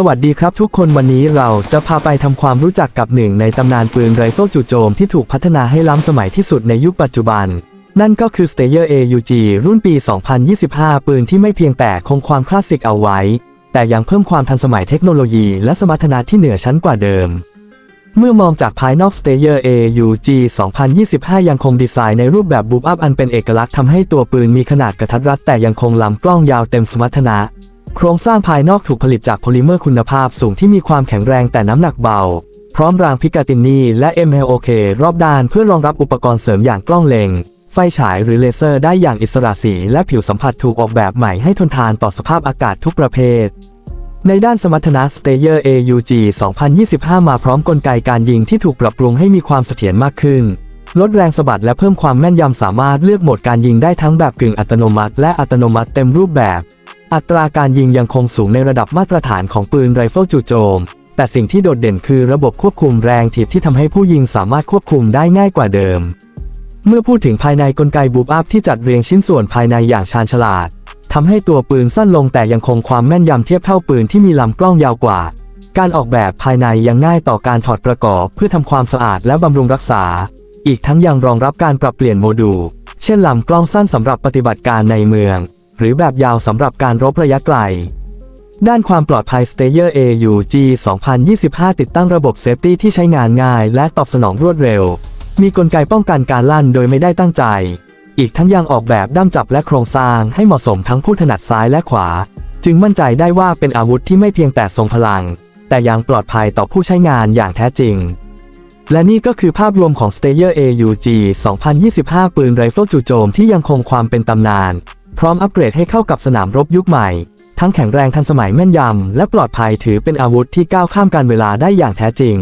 สวัสดีครับทุกคนวันนี้เราจะพาไปทำความรู้จักกับหนึ่งในตำนานปืนไรเฟิลจู่โจมที่ถูกพัฒนาให้ล้ำสมัยที่สุดในยุคปัจจุบัน นั่นก็คือ Stayer AUG รุ่นปี 2025 ปืนที่ไม่เพียงแต่คงความคลาสสิกเอาไว้ แต่ยังเพิ่มความทันสมัยเทคโนโลยีและสมรรถนะที่เหนือชั้นกว่าเดิม เมื่อมองจากภายนอก Stayer AUG 2025 ยังคงดีไซน์ในรูปแบบบูปอัพอันเป็นเอกลักษณ์ทำให้ตัวปืนมีขนาดกระทัดรัดแต่ยังคงลำกล้องยาวเต็มสมรรถนะ โครงสร้างภายนอกถูกผลิตจากโพลิเมอร์คุณภาพสูงที่มีความแข็งแรงแต่น้ำหนักเบา พร้อมรางพิกาตินีและ MLOK รอบด้านเพื่อรองรับอุปกรณ์เสริมอย่างกล้องเลงไฟฉายหรือเลเซอร์ได้อย่างอิสระสี และผิวสัมผัสถูกออกแบบใหม่ให้ทนทานต่อสภาพอากาศทุกประเภท ในด้านสมรรถนะ Stayer AUG 2025 มาพร้อมกลไกการยิงที่ถูกปรับปรุงให้มีความเสถียรมากขึ้น ลดแรงสะบัดและเพิ่มความแม่นยำสามารถเลือกโหมดการยิงได้ทั้งแบบกึ่งอัตโนมัติ และอัตโนมัติเต็มรูปแบบ อัตราการยิงยังคงสูงในระดับมาตรฐานของปืนไรเฟิลจู่โจม แต่สิ่งที่โดดเด่นคือระบบควบคุมแรงถีบที่ทำให้ผู้ยิงสามารถควบคุมได้ง่ายกว่าเดิม เมื่อพูดถึงภายในกลไกบูปอัพที่จัดเรียงชิ้นส่วนภายในอย่างชาญฉลาดทำให้ตัวปืนสั้นลงแต่ยังคงความแม่นยำเทียบเท่าปืนที่มีลำกล้องยาวกว่า การออกแบบภายในยังง่ายต่อการถอดประกอบเพื่อทำความสะอาดและบำรุงรักษา อีกทั้งยังรองรับการปรับเปลี่ยนโมดูล เช่นลำกล้องสั้นสำหรับปฏิบัติการในเมือง หรือแบบยาวสำหรับการรบระยะไกล ด้านความปลอดภัย Stayer AUG 2025 ติดตั้งระบบเซฟตี้ที่ใช้งานง่าย และตอบสนองรวดเร็ว มีกลไกป้องกันการลั่นโดยไม่ได้ตั้งใจ อีกทั้งยังออกแบบด้ามจับและโครงสร้างให้เหมาะสมทั้งผู้ถนัดซ้ายและขวา จึงมั่นใจได้ว่าเป็นอาวุธที่ไม่เพียงแต่ทรงพลัง แต่ยังปลอดภัยต่อผู้ใช้งานอย่างแท้จริงและนี่ก็คือภาพรวมของ Stayer AUG 2025 ปืนไรเฟิลจู่โจมที่ยังคงความเป็นตำนาน พร้อมอัปเกรดให้เข้ากับสนามรบยุคใหม่ ทั้งแข็งแรงทันสมัยแม่นยำ และปลอดภัยถือเป็นอาวุธที่ก้าวข้ามการเวลาได้อย่างแท้จริง